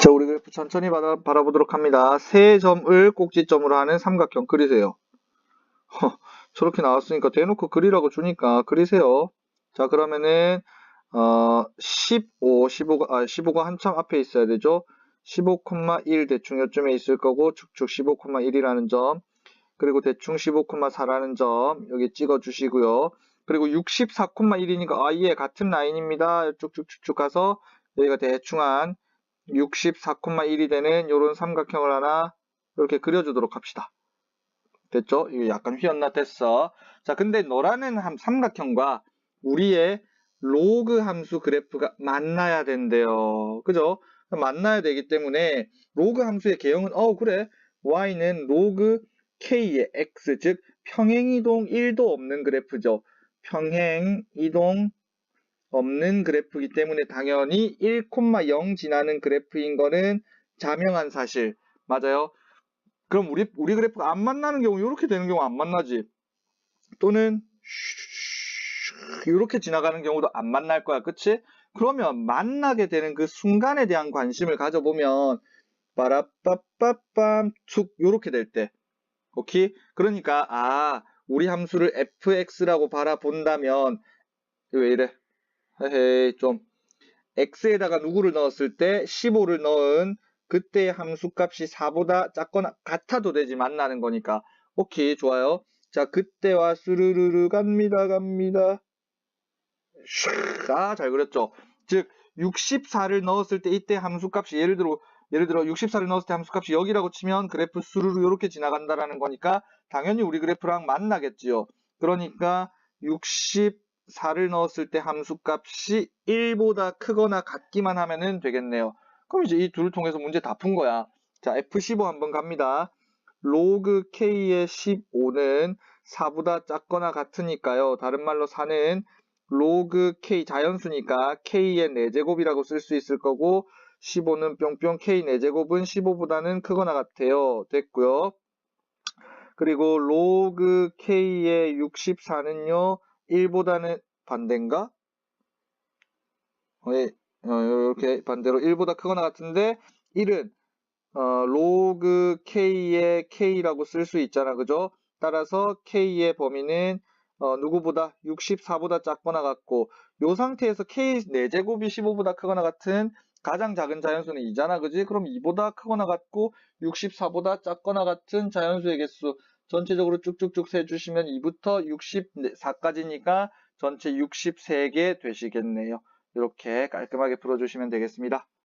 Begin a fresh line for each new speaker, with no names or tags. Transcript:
자, 우리 그래프 천천히 바라, 바라보도록 합니다. 세 점을 꼭지점으로 하는 삼각형 그리세요. 허, 저렇게 나왔으니까 대놓고 그리라고 주니까 그리세요. 자, 그러면은 어, 15, 15가, 아, 15가 한참 앞에 있어야 되죠. 15,1 대충 요쯤에 있을 거고 축축 15,1이라는 점 그리고 대충 15,4라는 점 여기 찍어 주시고요. 그리고 64,1이니까 아예 같은 라인입니다. 쭉쭉쭉쭉 가서 여기가 대충 한 64,1이 되는 이런 삼각형을 하나 이렇게 그려주도록 합시다. 됐죠? 이거 약간 휘었나 됐어. 자, 근데 너라는 함- 삼각형과 우리의 로그 함수 그래프가 만나야 된대요. 그죠? 만나야 되기 때문에 로그 함수의 개형은 어 그래 y는 로그 k의 x 즉 평행이동 1도 없는 그래프죠. 평행이동 없는 그래프이기 때문에 당연히 1,0 지나는 그래프인 거는 자명한 사실 맞아요. 그럼 우리 우리 그래프가 안 만나는 경우 이렇게 되는 경우 안 만나지. 또는 이렇게 지나가는 경우도 안 만날 거야. 그치? 그러면 만나게 되는 그 순간에 대한 관심을 가져보면 빠라빠빠빰 툭 요렇게 될 때. 오케이? 그러니까 아 우리 함수를 fx라고 바라본다면 왜 이래? 좀 x에다가 누구를 넣었을 때 15를 넣은 그때의 함수값이 4보다 작거나 같아도 되지 만나는 거니까. 오케이 좋아요. 자 그때와 스르르르 갑니다 갑니다. 아잘 그렸죠? 즉 64를 넣었을 때 이때 함수값이 예를 들어 예를 들어 64를 넣었을 때 함수값이 여기라고 치면 그래프 스르르 이렇게 지나간다라는 거니까 당연히 우리 그래프랑 만나겠지요. 그러니까 64를 넣었을 때 함수값이 1보다 크거나 같기만 하면 되겠네요 그럼 이제 이 둘을 통해서 문제 다 푼 거야. 자, F15 한번 갑니다. 로그 K의 15는 4보다 작거나 같으니까요. 다른 말로 4는 로그 K 자연수니까 K의 4제곱이라고 쓸 수 있을 거고 15는 뿅뿅 K 4제곱은 15보다는 크거나 같아요. 됐고요. 그리고 로그 K의 64는요. 1보다는 반대인가? 예, 어, 이렇게 반대로 1보다 크거나 같은데 1은 어, 로그 k의 k라고 쓸 수 있잖아 그죠 따라서 k의 범위는 어, 누구보다 64보다 작거나 같고 이 상태에서 k 4제곱이 15보다 크거나 같은 가장 작은 자연수는 2잖아 그지 그럼 2보다 크거나 같고 64보다 작거나 같은 자연수의 개수 전체적으로 쭉쭉쭉 세주시면 2부터 64까지니까 전체 63개 되시겠네요 이렇게 깔끔하게 풀어주시면 되겠습니다.